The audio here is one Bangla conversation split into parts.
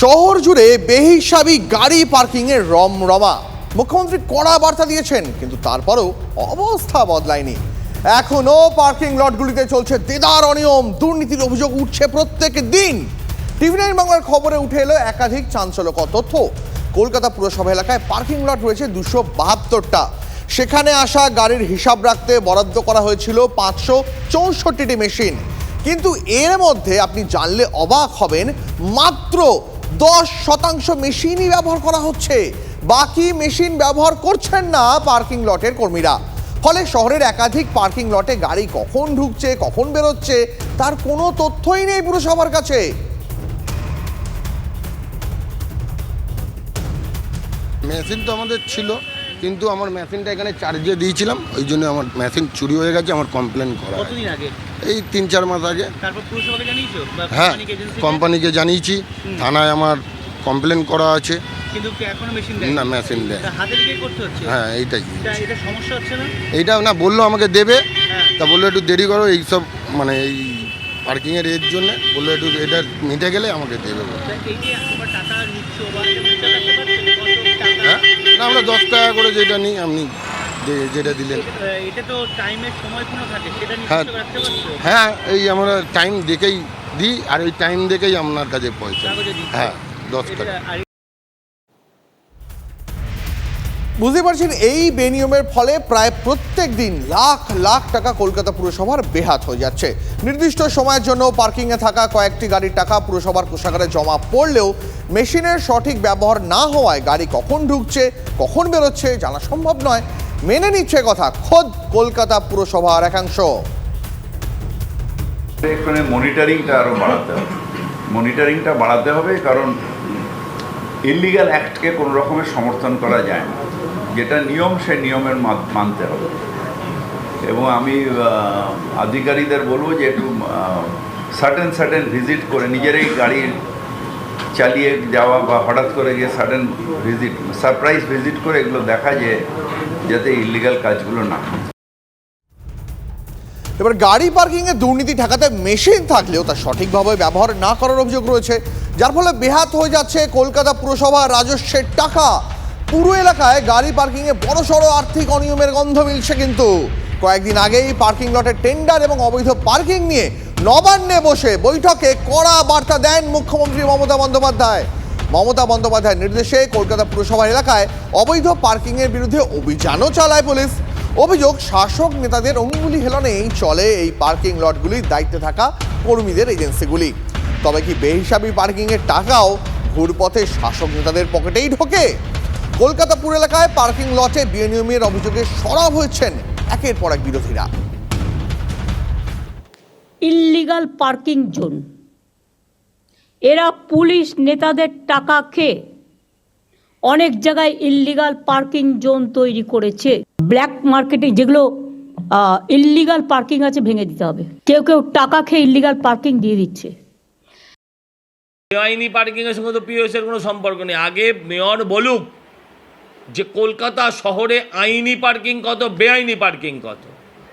শহর জুড়ে বেহিসাবি গাড়ি পার্কিংয়ের রমরমা। মুখ্যমন্ত্রী কড়া বার্তা দিয়েছেন, কিন্তু তারপরেও অবস্থা বদলায়নি। এখনও পার্কিং লটগুলিতে চলছে দেদার অনিয়ম, দুর্নীতির অভিযোগ উঠছে প্রত্যেক দিন। টিভি নাইন বাংলার খবরে উঠে এলো একাধিক চাঞ্চল্যকর তথ্য। কলকাতা পুরসভা এলাকায় পার্কিং লট রয়েছে দুশো বাহাত্তরটা। সেখানে আসা গাড়ির হিসাব রাখতে বরাদ্দ করা হয়েছিল পাঁচশো চৌষট্টিটি মেশিন। কিন্তু এর মধ্যে আপনি জানলে অবাক হবেন, মাত্র দশ শতাংশ মেশিনই ব্যবহার করা হচ্ছে। বাকি মেশিন ব্যবহার করছেন না পার্কিং লটের কর্মীরা। ফলে শহরের একাধিক পার্কিং লটে গাড়ি কখন ঢুকছে, কখন বেরোচ্ছে, তার কোনো তথ্যই নেই পুরসভার কাছে। মেশিন তো আমাদের ছিল। কিন্তু আমার মেশিনটা এখানে চার্জে দিয়েছিলাম ওই জন্য আমার মেশিন চুরি হয়ে গেছে আমার কমপ্লেন করা কতদিন আগে? এই তিন চার মাস আগে। তারপর পুরসভাকে জানিয়েছো? বা হ্যাঁ কোম্পানিকে জানিয়েছি? থানায় আমার কমপ্লেন করা আছে। কিন্তু এখনও মেশিন না মেশিন দেয় হাতে লিখে করতে হচ্ছে? হ্যাঁ এইটাই। এটা এটা সমস্যা হচ্ছে না? এইটা না বলল আমাকে দেবে। হ্যাঁ। তা বলল একটু দেরি করো এইসব মানে এই পার্কিংয়ের এর জন্য বলল একটু এটা মিটে গেলে আমাকে দেবে। বলে। তা এই যে তোমার টাকা নিচ্ছ বা এটা বুঝতে পারতে পারছ? যে কত টাকা? হ্যাঁ? না আমরা দশ টাকা করে যেটা নিই আপনি যেটা দিলেন। হ্যাঁ। হ্যাঁ এই আমরা টাইম দেখেই দিই আর ওই টাইম দেখেই আপনার কাছে পয়সা। হ্যাঁ দশ টাকা। বুঝতে পারছেন, এই বেনিয়মের ফলে প্রায় প্রত্যেক দিন লাখ লাখ টাকা কলকাতা পুরসভার বেহাত হয়ে যাচ্ছে। নির্দিষ্ট সময়ের জন্য পার্কিংয়ে থাকা কয়েকটি গাড়ির টাকা পুরসভার কোষাগারে জমা পড়লেও মেশিনের সঠিক ব্যবহার না হওয়ায় গাড়ি কখন ঢুকছে, কখন বেরোচ্ছে জানা সম্ভব নয়। মেনে নিচ্ছে কথা খোদ কলকাতা পুরসভার একাংশ। এখানে মনিটরিংটা আরও বাড়াতে হবে। মনিটরিংটা বাড়াতে হবে কারণ ইলিগাল অ্যাক্টকে কোনো রকমের সমর্থন করা যায় না। যেটা নিয়ম, সে নিয়মের মানতে হবে। এবং আমি আধিকারিকদের বলব যে একটু সার্টেন সার্টেন ভিজিট করে নিজেরাই গাড়ি চালিয়ে যাওয়া বা হঠাৎ করে গিয়ে সাডেন ভিজিট সারপ্রাইজ ভিজিট করে এগুলো দেখা যে, যাতে ইলিগাল কাজগুলো না এবার গাড়ি পার্কিংয়ে দুর্নীতি ঠেকাতে মেশিন থাকলেও তা সঠিকভাবে ব্যবহার না করার অভিযোগ রয়েছে, যার ফলে বেহাত হয়ে যাচ্ছে কলকাতা পুরসভা রাজস্বের টাকা। পুরো এলাকায় গাড়ি পার্কিংয়ে বড়সড় আর্থিক অনিয়মের গন্ধ মিলছে কিন্তু। কয়েকদিন আগেই পার্কিং লটের টেন্ডার এবং অবৈধ পার্কিং নিয়ে নবান্নে বসে বৈঠকে কড়া বার্তা দেন মুখ্যমন্ত্রী মমতা বন্দ্যোপাধ্যায়। মমতা বন্দ্যোপাধ্যায়ের নির্দেশে কলকাতা পুরসভা এলাকায় অবৈধ পার্কিংয়ের বিরুদ্ধে অভিযানও চালায় পুলিশ। অভিযোগ, শাসক নেতাদের অঙ্গুলি হেলনেই চলে এই পার্কিং লটগুলির দায়িত্বে থাকা কর্মীদের এজেন্সিগুলি। তবে কি বেহিসাবি পার্কিংয়ের টাকাও ঘুরপথে শাসক নেতাদের পকেটেই ঢোকে? কলকাতা পুর এলাকায় পার্কিং লটে বিনিয়মের অভিযোগে সরব হয়েছেন একের পর এক বিরোধীরা। ইল্লিগাল পার্কিং জোন এরা পুলিশ নেতাদের টাকা খেয়ে অনেক জায়গায় ইল্লিগাল পার্কিং জোন তৈরি করেছে। ব্ল্যাক মার্কেটে যেগুলো ইল্লিগাল পার্কিং আছে ভেঙে দিতে হবে। কেউ কেউ টাকা খেয়ে ইল্লিগাল পার্কিং দিয়ে দিচ্ছে। বেআইনি পার্কিংয়ের সঙ্গে তো পিওএসের কোনো সম্পর্ক নেই। আগে মেয়র বলুক যে কলকাতা শহরে আইনি পার্কিং কত, বেআইনি পার্কিং কত?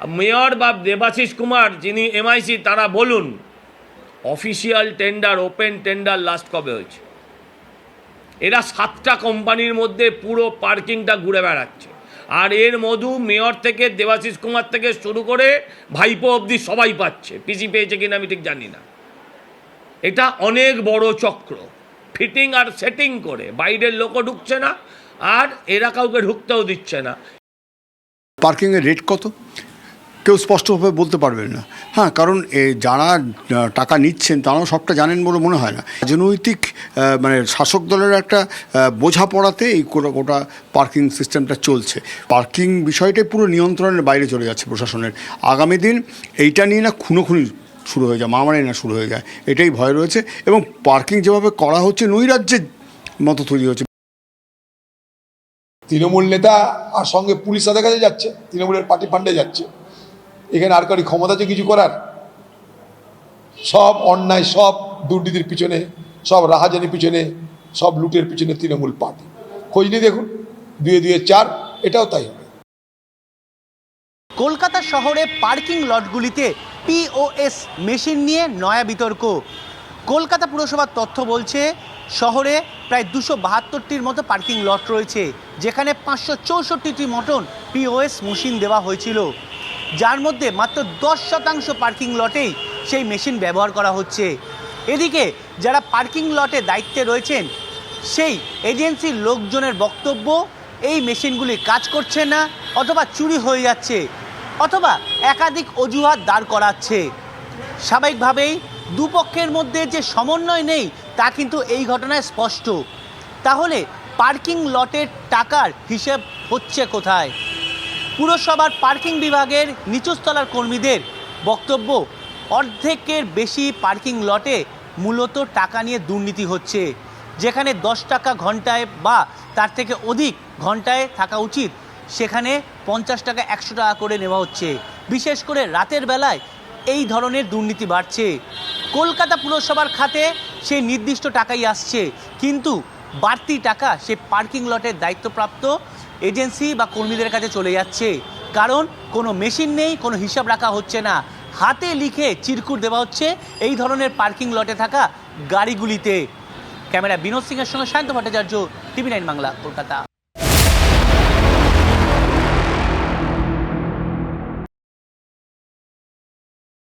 মেয়র বা দেবাশিস কুমার, যিনি এমআইসি, তারা বলুন, official tender, open tender last কবে হয়েছে? এরা সাতটা কোম্পানির মধ্যে পুরো পার্কিংটা ঘুরে বেড়াচ্ছে। আর এর মধু মেয়র থেকে, দেবাশিস কুমার থেকে শুরু করে ভাইপো অবধি সবাই পাচ্ছে। পিসি পেয়েছে কিনা আমি ঠিক জানি না। এটা অনেক বড় চক্র। ফিটিং আর সেটিং করে। বাইরের লোকও ঢুকছে না। আর এরা কাউকে ঢুকতেও দিচ্ছে না। পার্কিংয়ের রেট কত? কেউ স্পষ্টভাবে বলতে পারবেন না। হ্যাঁ কারণ যারা টাকা নিচ্ছেন, তারাও সবটা জানেন বলে মনে হয় না। রাজনৈতিক মানে শাসক দলের একটা বোঝাপড়াতে এই গোটা পার্কিং সিস্টেমটা চলছে। পার্কিং বিষয়টাই পুরো নিয়ন্ত্রণের বাইরে চলে যাচ্ছে প্রশাসনের। আগামী দিন এইটা নিয়ে না খুনোখুনি শুরু হয়ে যায়, মারামারি না শুরু হয়ে যায়। এটাই ভয় রয়েছে এবং পার্কিং যেভাবে করা হচ্ছে, নৈরাজ্যের মতো তৈরি হচ্ছে। তৃণমূল নেতা আর সঙ্গে পুলিশ তাদের কাছে যাচ্ছে, তৃণমূলের পার্টি ফান্ডে যাচ্ছে। এখানে আর কারি ক্ষমতা আছে কিছু করার? সব অন্যায়, সব দুর্নীতির পিছনে, সব রাহাজানির পিছনে, সব লুটের পিছনে তৃণমূল পার্টি। খোঁজ নিয়ে দেখুন, দুয়ে দুয়ে চার, এটাও তাই কলকাতা শহরে পার্কিং লটগুলিতে পিওএস মেশিন নিয়ে নয়া বিতর্ক। কলকাতা পুরসভার তথ্য বলছে শহরে প্রায় দুশো বাহাত্তরটির মতো পার্কিং লট রয়েছে, যেখানে পাঁচশো চৌষট্টিটি মতন পিওএস মেশিন দেওয়া হয়েছিল। যার মধ্যে মাত্র দশ শতাংশ পার্কিং লটেই সেই মেশিন ব্যবহার করা হচ্ছে। এদিকে যারা পার্কিং লটে দায়িত্বে রয়েছেন, সেই এজেন্সির লোকজনের বক্তব্য, এই মেশিনগুলি কাজ করছে না অথবা চুরি হয়ে যাচ্ছে অথবা একাধিক অজুহাত দাঁড় করাচ্ছে। স্বাভাবিকভাবেই দুপক্ষের মধ্যে যে সমন্বয় নেই তা কিন্তু এই ঘটনায় স্পষ্ট। তাহলে পার্কিং লটের টাকার হিসেব হচ্ছে কোথায়? পুরসভার পার্কিং বিভাগের নিচুস্তলার কর্মীদের বক্তব্য, অর্ধেকের বেশি পার্কিং লটে মূলত টাকা নিয়ে দুর্নীতি হচ্ছে। যেখানে দশ টাকা ঘন্টায় বা তার থেকে অধিক ঘন্টায় থাকা উচিত, সেখানে পঞ্চাশ টাকা একশো টাকা করে নেওয়া হচ্ছে। বিশেষ করে রাতের বেলায় এই ধরনের দুর্নীতি বাড়ছে। কলকাতা পুরসভার খাতে সেই নির্দিষ্ট টাকাই আসছে। কিন্তু বাড়তি টাকা সে পার্কিং লটের দায়িত্বপ্রাপ্ত এজেন্সি বা কর্মীদের কাছে চলে যাচ্ছে। কারণ কোনো মেশিন নেই, কোনো হিসাব রাখা হচ্ছে না। হাতে লিখে চিরকুট দেওয়া হচ্ছে এই ধরনের পার্কিং লটে থাকা গাড়িগুলিতে। ক্যামেরা বিনোদ সিংয়ের সঙ্গে শান্ত ভট্টাচার্য, টিভি নাইন বাংলা, কলকাতা।